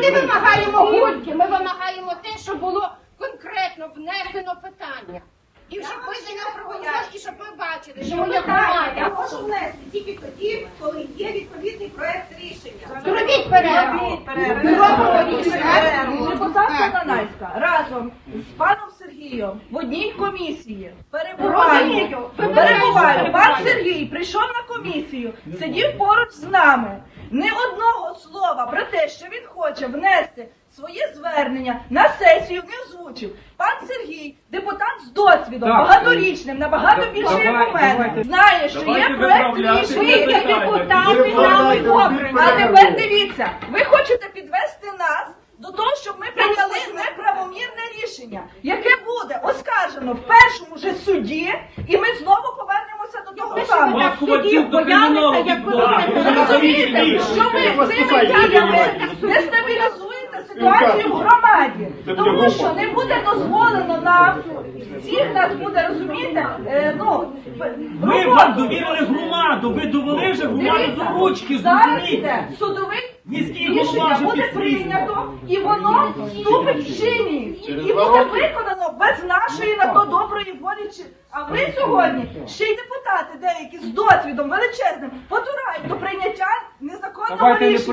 не вимагаємо гульки, ми вимагаємо те, що було конкретно внесено питання. І щоб ви за нього проголосували, і щоб ми бачили, що ми громада. можу внести тільки тоді, коли є відповідний проект рішення. Зробіть перерву. Зробіть рішення. Депутатка разом з паном Сергієм в одній комісії. Перебуваємо. Пан Сергій прийшов на комісію, сидів поруч з нами. Ні одного слова про те, що він хоче внести своє звернення на сесію, не озвучив. Пан Сергій, депутат з досвідом, Так. багаторічним, набагато більше, як у мене, давайте- знає, що є давайте проект виправляти рішення. питання. депутати добре. А тепер дивіться, ви хочете підвести нас до того, щоб ми прийняли рішення, яке буде оскаржено в першому же суді, і ми знову повернемося до того самого. Маскувачів до криміналу відбувають. Ви розумієте, що ви цими діями дестабілізуєте ситуацію в громаді, тому що не буде дозволено нам всіх нас буде розумієте, е, ну Ми вам довірили громаду, ви довели вже громаду до ручки, зараз іде судовий рішення буде прийнято, і воно вступить в чинність. І буде виконано без нашої на то доброї волі. Чи- А ви сьогодні ще й депутати деякі з досвідом величезним потурають до прийняття незаконного Давайте не рішення.